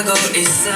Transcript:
하고 있어.